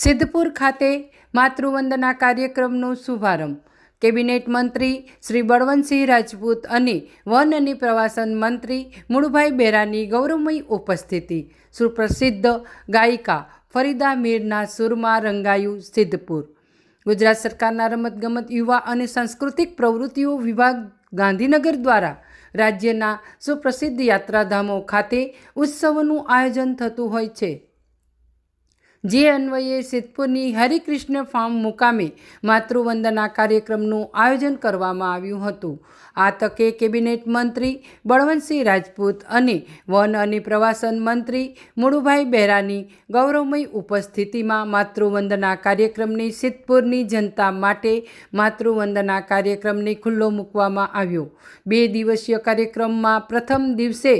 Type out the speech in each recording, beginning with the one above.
સિદ્ધપુર ખાતે માતૃવંદના કાર્યક્રમનો શુભારંભ. કેબિનેટ મંત્રી શ્રી બળવંતસિંહ રાજપૂત અને વન અને પ્રવાસન મંત્રી મૂળભાઈ બેરાની ગૌરવમય ઉપસ્થિતિ. સુપ્રસિદ્ધ ગાયિકા ફરીદા મીરના સુરમાં રંગાયું સિદ્ધપુર. ગુજરાત સરકારના રમતગમત યુવા અને સાંસ્કૃતિક પ્રવૃત્તિઓ વિભાગ ગાંધીનગર દ્વારા રાજ્યના સુપ્રસિદ્ધ યાત્રાધામો ખાતે ઉત્સવનું આયોજન થતું હોય છે. જે અન્વયે સિદ્ધપુરની હરિકૃષ્ણ ફાર્મ મુકામે માતૃવંદના કાર્યક્રમનું આયોજન કરવામાં આવ્યું હતું. આ તકે કેબિનેટ મંત્રી બળવંતસિંહ રાજપૂત અને વન અને પ્રવાસન મંત્રી મુળુભાઈ બહેરાની ગૌરવમય ઉપસ્થિતિમાં માતૃવંદના કાર્યક્રમની સિદ્ધપુરની જનતા માટે માતૃવંદના કાર્યક્રમને ખુલ્લો મૂકવામાં આવ્યો. બે દિવસીય કાર્યક્રમમાં પ્રથમ દિવસે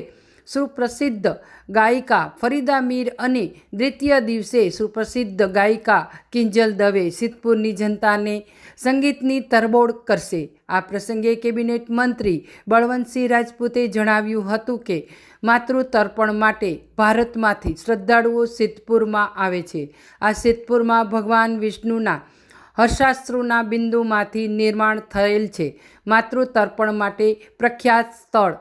સુપ્રસિદ્ધ ગાયિકા ફરીદા મીર અને દ્વિતીય દિવસે સુપ્રસિદ્ધ ગાયિકા કિંજલ દવે સિદ્ધપુરની જનતાને સંગીતની તરબોળ કરશે. આ પ્રસંગે કેબિનેટ મંત્રી બળવંતસિંહ રાજપૂતે જણાવ્યું હતું કે માતૃ તર્પણ માટે ભારતમાંથી શ્રદ્ધાળુઓ સિદ્ધપુરમાં આવે છે. આ સિદ્ધપુરમાં ભગવાન વિષ્ણુના હર્ષાસ્ત્રુના બિંદુમાંથી નિર્માણ થયેલ છે. માતૃ તર્પણ માટે પ્રખ્યાત સ્થળ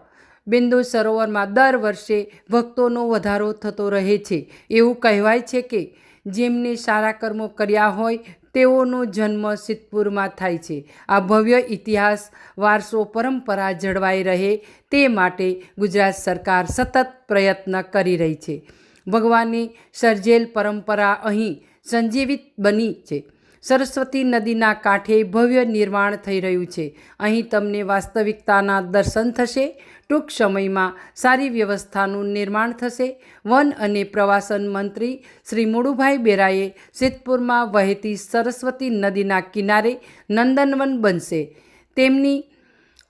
બિંદુ સરોવરમાં દર વર્ષે ભક્તોનો વધારો થતો રહે છે. એવું કહેવાય છે કે જેમને સારા કર્મો કર્યા હોય, તેઓનો જન્મ સિદ્ધપુરમાં થાય છે. આ ભવ્ય ઇતિહાસ, વારસો, પરંપરા જળવાઈ રહે તે માટે ગુજરાત સરકાર સતત પ્રયત્ન કરી રહી છે. ભગવાને સર્જેલ પરંપરા અહીં સંજીવિત બની છે. સરસ્વતી નદીના કાંઠે ભવ્ય નિર્માણ થઈ રહ્યું છે. અહીં તમને વાસ્તવિકતાના દર્શન થશે. ટૂંક સમયમાં સારી વ્યવસ્થાનું નિર્માણ થશે. વન અને પ્રવાસન મંત્રી શ્રી મુળુભાઈ બેરાએ સિદ્ધપુરમાં વહેતી સરસ્વતી નદીના કિનારે નંદનવન બનશે. તેમની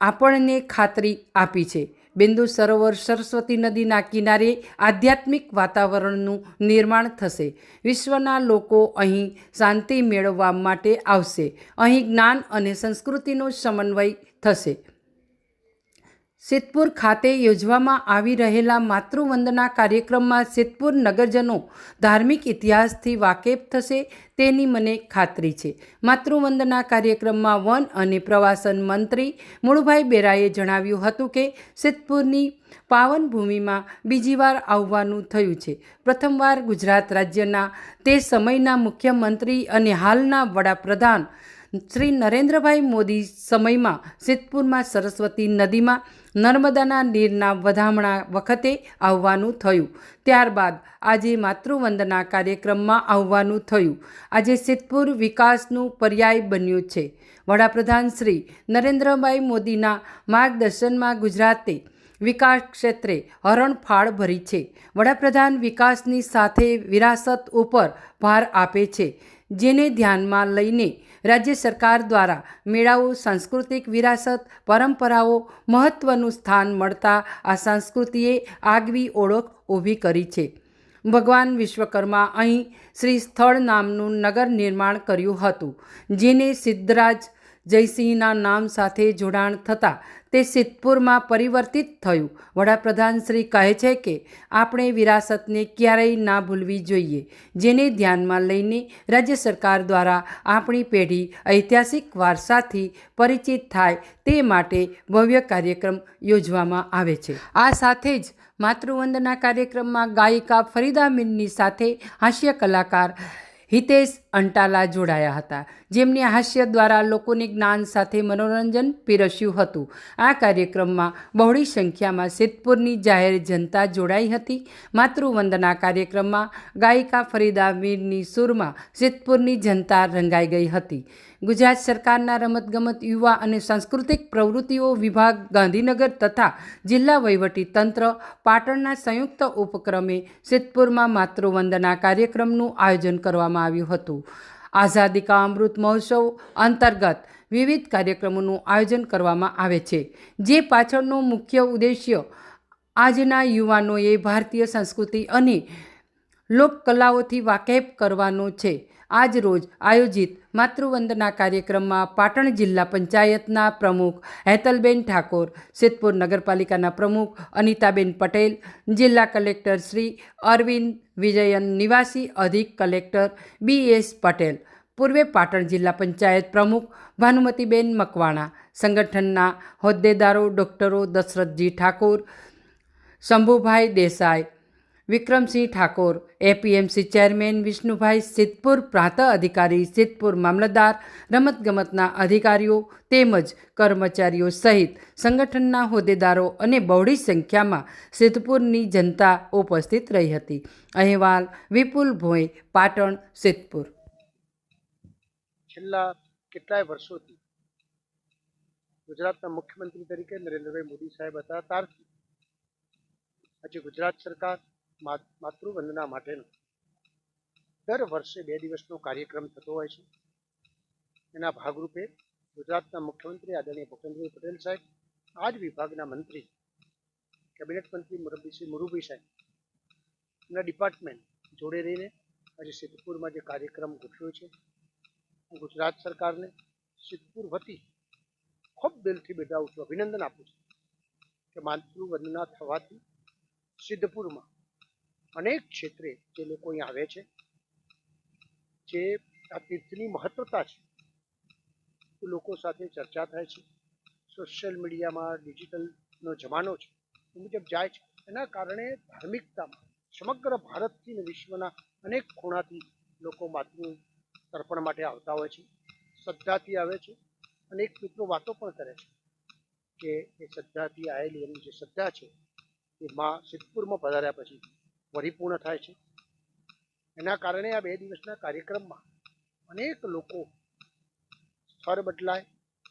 આપણને ખાતરી આપી છે. બિંદુ સરોવર સરસ્વતી નદીના કિનારે આધ્યાત્મિક વાતાવરણનું નિર્માણ થશે. વિશ્વના લોકો અહીં શાંતિ મેળવવા માટે આવશે. અહીં જ્ઞાન અને સંસ્કૃતિનો સમન્વય થશે. સિદ્ધપુર ખાતે યોજવામાં આવી રહેલા માતૃવંદના કાર્યક્રમમાં સિદ્ધપુર નગરજનો ધાર્મિક ઇતિહાસથી વાકેફ થશે તેની મને ખાતરી છે. માતૃવંદના કાર્યક્રમમાં વન અને પ્રવાસન મંત્રી મુળુભાઈ બેરાએ જણાવ્યું હતું કે સિદ્ધપુરની પાવન ભૂમિમાં બીજી વાર આવવાનું થયું છે. પ્રથમવાર ગુજરાત રાજ્યના તે સમયના મુખ્યમંત્રી અને હાલના વડાપ્રધાન શ્રી નરેન્દ્રભાઈ મોદી સમયમાં સિદ્ધપુરમાં સરસ્વતી નદીમાં નર્મદાના નીરના વધામણા વખતે આવવાનું થયું. ત્યારબાદ આજે માતૃવંદના કાર્યક્રમમાં આવવાનું થયું. આજે સિદ્ધપુર વિકાસનું પર્યાય બન્યું છે. વડાપ્રધાન શ્રી નરેન્દ્રભાઈ મોદીના માર્ગદર્શનમાં ગુજરાતે વિકાસ ક્ષેત્રે હરણફાળ ભરી છે. વડાપ્રધાન વિકાસની સાથે વિરાસત ઉપર ભાર આપે છે, જેને ધ્યાનમાં લઈને રાજ્ય સરકાર દ્વારા મેળાઓ, સાંસ્કૃતિક વિરાસત, પરંપરાઓ મહત્ત્વનું સ્થાન મળતા આ સંસ્કૃતિએ આગવી ઓળખ ઊભી કરી છે. ભગવાન વિશ્વકર્મા અહીં શ્રી સ્થળ નામનું નગર નિર્માણ કર્યું હતું, જેને સિદ્ધરાજ જયસિંહના નામ સાથે જોડાણ થતાં તે સિદ્ધપુરમાં પરિવર્તિત થયું. વડાપ્રધાન શ્રી કહે છે કે, આપણે વિરાસતને ક્યારેય ના ભૂલવી જોઈએ, જેને ધ્યાનમાં લઈને રાજ્ય સરકાર દ્વારા આપણી પેઢી ઐતિહાસિક વારસાથી પરિચિત થાય તે માટે ભવ્ય કાર્યક્રમ યોજવામાં આવે છે. આ સાથે જ માતૃવંદના કાર્યક્રમમાં ગાયિકા ફરીદા મીરની સાથે હાસ્ય કલાકાર હિતેશ અંટાલા જોડાયા હતા. જેમને હાસ્ય દ્વારા લોકોને જ્ઞાન સાથે મનોરંજન પીરસ્યું હતું. આ કાર્યક્રમમાં બહોળી સંખ્યામાં સિદ્ધપુરની જાહેર જનતા જોડાઈ હતી. માતૃવંદના કાર્યક્રમમાં ગાયિકા ફરીદા મીરની સુરમાં સિદ્ધપુરની જનતા રંગાઈ ગઈ હતી. ગુજરાત સરકારના રમતગમત યુવા અને સાંસ્કૃતિક પ્રવૃત્તિઓ વિભાગ, ગાંધીનગર તથા જિલ્લા વહીવટી તંત્ર પાટણના સંયુક્ત ઉપક્રમે સિદ્ધપુરમાં માતૃવંદના કાર્યક્રમનું આયોજન કરવામાં આવ્યું હતું. આઝાદી કા અમૃત મહોત્સવ અંતર્ગત વિવિધ કાર્યક્રમોનું આયોજન કરવામાં આવે છે, જે પાછળનો મુખ્ય ઉદ્દેશ્ય આજના યુવાનોએ ભારતીય સંસ્કૃતિ અને લોકકલાઓથી વાકેફ કરવાનો છે. આજ રોજ આયોજિત માતૃવંદના કાર્યક્રમમાં પાટણ જિલ્લા પંચાયતના પ્રમુખ હેતલબેન ઠાકોર, સિદ્ધપુર નગરપાલિકાના પ્રમુખ અનિતાબેન પટેલ, જિલ્લા કલેક્ટર શ્રી અરવિંદ વિજયન નિવાસી, અધિક કલેક્ટર બી એસ પટેલ, પૂર્વે પાટણ જિલ્લા પંચાયત પ્રમુખ ભાનુમતીબેન મકવાણા, સંગઠનના હોદ્દેદારો ડૉક્ટરો દશરથજી ઠાકોર, શંભુભાઈ દેસાઈ વિક્રમસિંહ ઠાકોર એપીએમસી ચેરમેન વિષ્ણુભાઈ સિદ્ધપુર, પ્રાંત અધિકારી સિદ્ધપુર મામલતદાર, રમતગમતના અધિકારીઓ તેમજ કર્મચારીઓ સહિત સંગઠનના હોદ્દેદારો અને બહોળી સંખ્યામાં સિદ્ધપુરની જનતા ઉપસ્થિત રહી હતી. અહેવાલ, વિપુલ ભોઈ, પાટણ, સિદ્ધપુર. છેલ્લા કેટલાય વર્ષોથી ગુજરાતના મુખ્યમંત્રી તરીકે નરેન્દ્રભાઈ મોદી સાહેબ હતા. ત્યારથી આજે ગુજરાત સરકાર માતૃવંદના માટેનો. દર વર્ષે બે દિવસનો કાર્યક્રમ થતો હોય છે. એના ભાગરૂપે ગુજરાતના મુખ્યમંત્રી આદરણીય ભૂપેન્દ્રભાઈ પટેલ સાહેબ આ જ વિભાગના મંત્રી, કેબિનેટ મંત્રી મુરબીસિંહ મુરુભાઈ સાહેબ, એમના ડિપાર્ટમેન્ટ જોડે રહીને આજે સિદ્ધપુરમાં જે કાર્યક્રમ ગોઠવ્યો છે હું ગુજરાત સરકારને સિદ્ધપુર વતી ખૂબ દિલથી બિરદાવું છું અભિનંદન આપું છું કે માતૃવંદના થવાથી સિદ્ધપુરમાં અનેક ક્ષેત્રે જે લોકો અહીં આવે છે, જે આ તીર્થની મહત્વતા છે લોકો સાથે ચર્ચા થાય છે. સોશિયલ મીડિયામાં ડિજિટલનો જમાનો છે, એ મુજબ જાય છે. એના કારણે ધાર્મિકતામાં સમગ્ર ભારતથી અને વિશ્વના અનેક ખૂણાથી લોકો માતૃ તર્પણ માટે આવતા હોય છે, શ્રદ્ધાથી આવે છે અને એક મિત્રો વાતો પણ કરે છે કે એ શ્રદ્ધાથી આવેલી એની જે શ્રદ્ધા છે, એ માં સિદ્ધપુરમાં પધાર્યા પછી પરિપૂર્ણ થાય છે. એના કારણે આ બે દિવસના કાર્યક્રમમાં અનેક લોકો સ્થળ બદલાય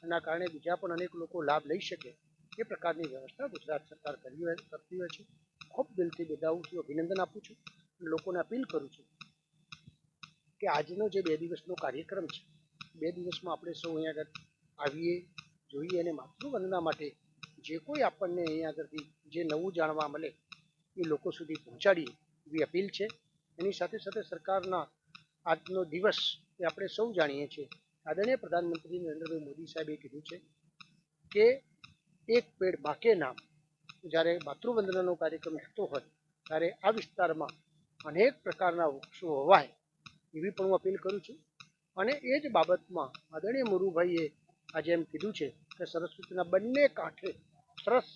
એના કારણે બીજા પણ અનેક લોકો લાભ લઈ શકે એ પ્રકારની વ્યવસ્થા ગુજરાત સરકાર કરી હોય કરતી હોય છે. ખૂબ દિલથી છું અભિનંદન આપું છું લોકોને અપીલ કરું છું કે આજનો જે બે દિવસનો કાર્યક્રમ છે, બે દિવસમાં આપણે સૌ અહીંયા આગળ આવીએ, જોઈએ અને માતૃવંદના માટે જે કોઈ આપણને અહીંયા આગળથી જે નવું જાણવા મળે એ લોકો સુધી પહોંચાડીએ એવી અપીલ છે. એની સાથે સાથે સરકારના આજનો દિવસ એ આપણે સૌ જાણીએ છીએ. આદરણીય પ્રધાનમંત્રી નરેન્દ્રભાઈ મોદી સાહેબે કીધું છે કે એક પેડ બાકે નામ જ્યારે માતૃવંદનાનો કાર્યક્રમ થતો હોય ત્યારે આ વિસ્તારમાં અનેક પ્રકારના વૃક્ષો હોવાય એવી પણ હું અપીલ કરું છું. અને એ જ બાબતમાં આદરણીય મુરુભાઈએ આજે એમ કીધું છે કે સરસ્વતીના બંને કાંઠે સરસ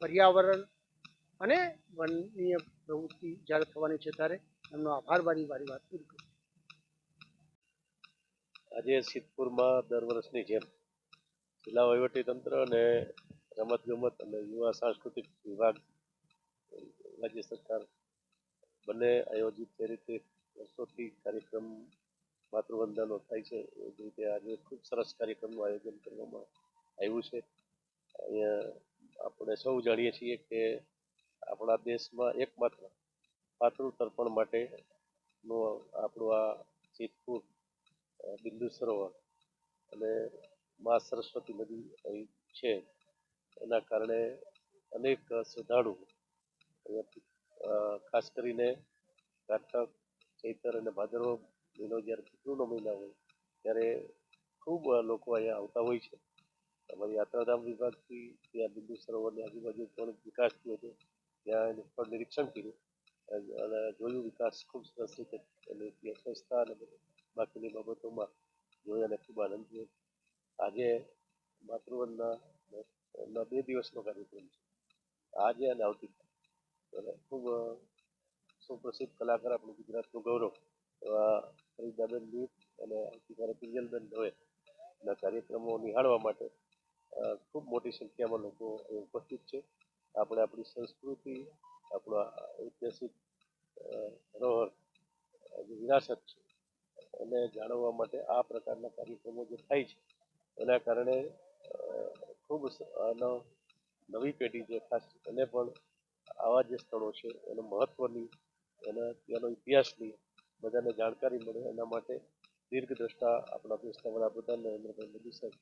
પર્યાવરણ અને વન્ય પ્રવૃત્તિ જ્યારે થવાની છે ત્યારે એમનો આભાર મારી મારી વાત પૂરી કરું આજે સિદ્ધપુરમાં દર વર્ષની જેમ જિલ્લા વહીવટીતંત્ર અને રમતગમત અને યુવા સાંસ્કૃતિક વિભાગ, રાજ્ય સરકાર બંને આયોજિત જે રીતે વર્ષોથી કાર્યક્રમ માતૃવંદનો થાય છે, એ જ રીતે આજે ખૂબ સરસ કાર્યક્રમનું આયોજન કરવામાં આવ્યું છે. અહીંયા આપણે સૌ જાણીએ છીએ કે આપણા દેશમાં એકમાત્ર માતૃ તર્પણ માટેનું આપણું આ સિદ્ધપુર બિંદુ સરોવર અને મા સરસ્વતી નદી અહીં છે. એના કારણે અનેક શ્રદ્ધાળુ ખાસ કરીને કારતક, ચૈતર અને ભાદરવો મહિનો જ્યારે પિતૃનો મહિના હોય ત્યારે ખૂબ લોકો અહીંયા આવતા હોય છે. અમારી યાત્રાધામ વિભાગથી ત્યાં બિંદુ સરોવરની આજુબાજુ પણ વિકાસ થયો છે ત્યાં સ્થળ નિરીક્ષણ કર્યું અને અને જોયું વિકાસ ખૂબ સરસ રીતે એની ત્યાં સ્વચ્છતા અને બાકીની બાબતોમાં જોઈ અને ખૂબ આનંદ થયો આજે માતૃવંદના બે દિવસનો કાર્યક્રમ છે આજે અને આવતીકાલે અને ખૂબ સુપ્રસિદ્ધ કલાકાર આપણું ગુજરાતનું ગૌરવ એવા ફરીદાબેન દીપ અને આવતીકાલે પિંજલબેન દવે ના કાર્યક્રમો નિહાળવા માટે ખૂબ મોટી સંખ્યામાં લોકો ઉપસ્થિત છે આપણે આપણી સંસ્કૃતિ, આપણો ઐતિહાસિક ધરોહર વિરાસત છે, એને જાળવવા માટે આ પ્રકારના કાર્યક્રમો જે થાય છે, એના કારણે ખૂબ આનો નવી પેઢી જે ખાસ, એને પણ આવા જે સ્થળો છે, એનું મહત્વની, એના ત્યાંનો ઇતિહાસની બધાને જાણકારી મળે, એના માટે દીર્ઘદ્રષ્ટા આપણા દેશના વડાપ્રધાન નરેન્દ્રભાઈ મોદી સાહેબ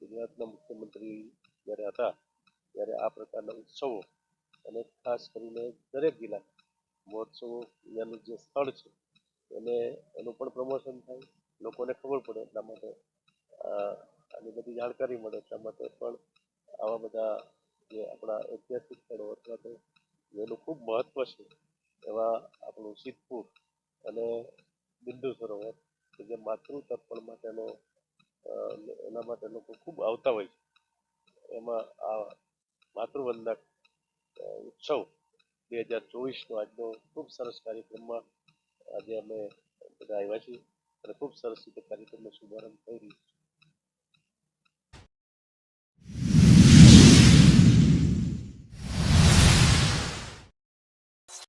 ગુજરાતના મુખ્યમંત્રી જ્યારે હતા ત્યારે આ પ્રકારના ઉત્સવો અને ખાસ કરીને દરેક જિલ્લા મહોત્સવો અહીંયાનું જે સ્થળ છે, એને, એનું પણ પ્રમોશન થાય. લોકોને ખબર પડે એટલા માટે આની બધી જાણકારી મળે એટલા માટે પણ આવા બધા જે આપણા ઐતિહાસિક સ્થળો અથવા તો જેનું ખૂબ મહત્વ છે, એવા આપણું સિદ્ધપુર અને બિંદુ સરોવર કે જે માતૃ તર્પણ માટેનો એના માટે લોકો ખૂબ આવતા હોય છે. એમાં આ માતૃવંદના ઉત્સવ બે હજાર ચોવીસનો આજનો ખૂબ સરસ કાર્યક્રમમાં આજે અમે બધા આવ્યા છીએ. અને ખૂબ સરસ રીતે કાર્યક્રમનો શુભારંભ થઈ રહ્યો છે